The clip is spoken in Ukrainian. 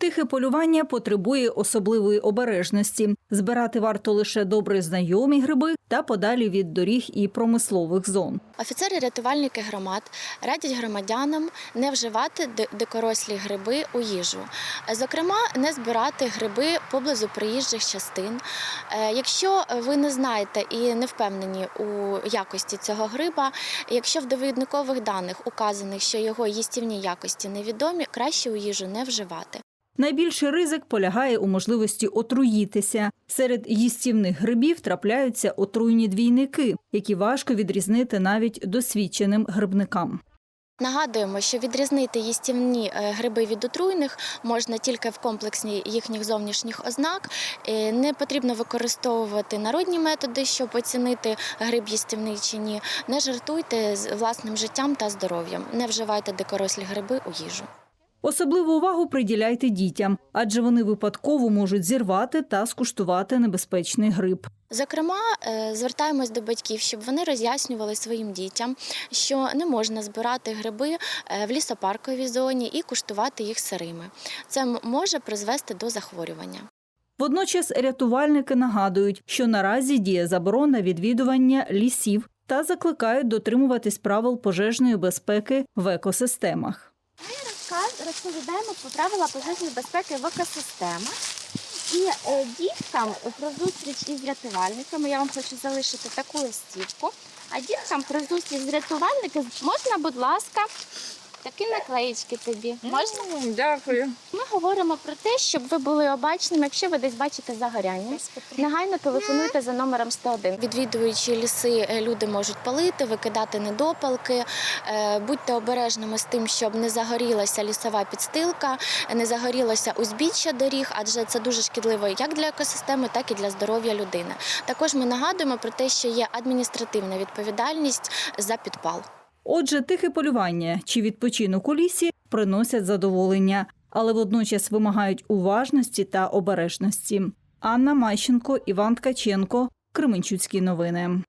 Тихе полювання потребує особливої обережності. Збирати варто лише добре знайомі гриби та подалі від доріг і промислових зон. Офіцери-рятувальники громад радять громадянам не вживати дикорослі гриби у їжу. Зокрема, не збирати гриби поблизу проїжджих частин. Е, Якщо ви не знаєте і не впевнені у якості цього гриба, якщо в довідникових даних указаних, що його їстівні якості невідомі, краще у їжу не вживати. Найбільший ризик полягає у можливості отруїтися. Серед їстівних грибів трапляються отруйні двійники, які важко відрізнити навіть досвідченим грибникам. Нагадуємо, що відрізнити їстівні е, гриби від отруйних можна тільки в комплексі їхніх зовнішніх ознак. Е, Не потрібно використовувати народні методи, щоб оцінити гриб їстівний чи ні. Не жартуйте з власним життям та здоров'ям. Не вживайте дикорослі гриби у їжу. Особливу увагу приділяйте дітям, адже вони випадково можуть зірвати та скуштувати небезпечний гриб. Зокрема, е, звертаємось до батьків, щоб вони роз'яснювали своїм дітям, що не можна збирати гриби е, в лісопарковій зоні і куштувати їх сирими. Це може призвести до захворювання. Водночас рятувальники нагадують, що наразі діє заборона відвідування лісів та закликають дотримуватись правил пожежної безпеки в екосистемах. Розповідаємо про правила пожежної безпеки в екосистемах. І е, діткам про зустріч із рятувальниками я вам хочу залишити таку листівку. А діткам про зустріч з рятувальниками можна, будь ласка, такі наклеїчки тобі. Можна? Дякую. Ми говоримо про те, щоб ви були обачними, якщо ви десь бачите загоряння. Негайно телефонуйте за номером 101. Відвідуючи ліси, е, люди можуть палити, викидати недопалки. Е, Будьте обережними з тим, щоб не загорілася лісова підстилка, не загорілося узбіччя доріг, адже це дуже шкідливо як для екосистеми, так і для здоров'я людини. Також ми нагадуємо про те, що є адміністративна відповідальність за підпал. Отже, тихе полювання чи відпочинок у лісі приносять задоволення, але водночас вимагають уважності та обережності. Анна Майщенко, Іван Ткаченко, Кременчуцькі новини.